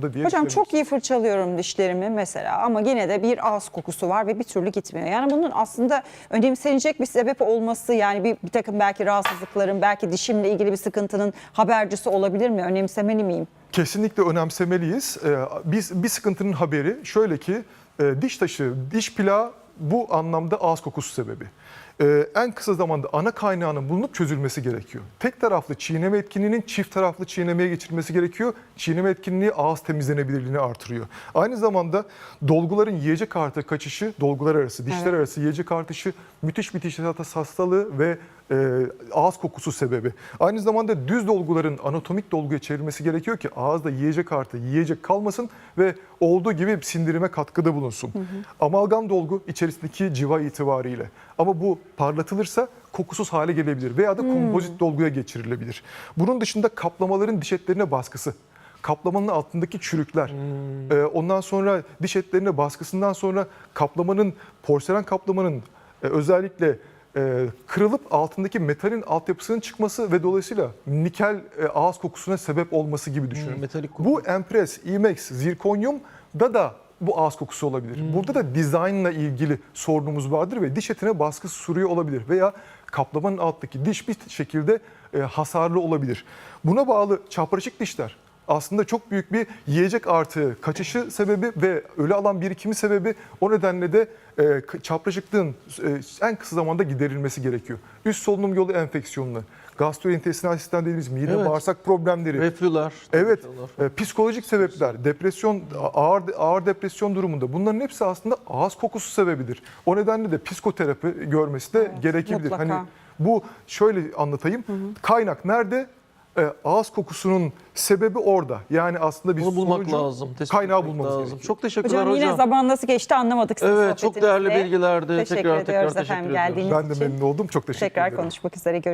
zorunda diye Hocam çok iyi fırçalıyorum dişlerimi mesela ama yine de bir ağız kokusu var ve bir türlü gitmiyor. Yani bunun aslında önemsenecek bir sebep olması yani bir, bir takım belki rahatsızlıkların belki dişimle ilgili bir sıkıntının habercisi olabilir mi? Önemsemeli miyim? Kesinlikle önemsemeliyiz. Ee, Biz bir sıkıntının haberi şöyle ki e, diş taşı, diş plağı bu anlamda ağız kokusu sebebi. Ee, En kısa zamanda ana kaynağının bulunup çözülmesi gerekiyor. Tek taraflı çiğneme etkinliğinin çift taraflı çiğnemeye geçirilmesi gerekiyor. Çiğneme etkinliği ağız temizlenebilirliğini artırıyor. Aynı zamanda dolguların yiyecek artı kaçışı, dolgular arası, dişler Evet. arası yiyecek artışı müthiş bir diş hastalığı ve e, ağız kokusu sebebi. Aynı zamanda düz dolguların anatomik dolguya çevrilmesi gerekiyor ki ağızda yiyecek artı yiyecek kalmasın ve olduğu gibi sindirime katkıda bulunsun. Amalgam dolgu içerisindeki civa itibariyle. Ama bu parlatılırsa kokusuz hale gelebilir veya da kompozit dolguya geçirilebilir. Bunun dışında kaplamaların diş etlerine baskısı. Kaplamanın altındaki çürükler. Ee, ondan sonra diş etlerine baskısından sonra kaplamanın, porselen kaplamanın e, özellikle e, kırılıp altındaki metalin altyapısının çıkması ve dolayısıyla nikel e, ağız kokusuna sebep olması gibi düşünün. Hmm, metalik koku. Bu empres, imex, zirkonyum da da bu ağız kokusu olabilir. Hmm. Burada da dizaynla ilgili sorunumuz vardır ve diş etine baskı sürüyor olabilir veya kaplamanın alttaki diş bir şekilde e, hasarlı olabilir. Buna bağlı çapraşık dişler aslında çok büyük bir yiyecek artı kaçışı sebebi ve ölü alan birikimi sebebi o nedenle de e, çapraşıklığın e, en kısa zamanda giderilmesi gerekiyor. Üst solunum yolu enfeksiyonları, gastrointestinal sistem dediğimiz mide Evet. bağırsak problemleri, Reflüler. Evet, e, psikolojik sebepler, depresyon, ağır ağır depresyon durumunda bunların hepsi aslında ağız kokusu sebebidir. O nedenle de psikoterapi görmesi de gerekebilir. mutlaka. Hani bu şöyle anlatayım. Kaynak nerede? E, ağız kokusunun sebebi orada. Yani aslında bir Bunu bulmak sonucu, lazım. tespit kaynağı etmek bulmamız lazım. gerekiyor. Çok teşekkürler Hocam, hocam. yine zaman nasıl geçti anlamadık sizin Evet çok değerli bilgilerdi. Teşekkür tekrar tekrar ediyoruz teşekkür efendim ediyorum. geldiğiniz Ben de için. memnun oldum. Çok teşekkür Tekrar ederim. konuşmak üzere.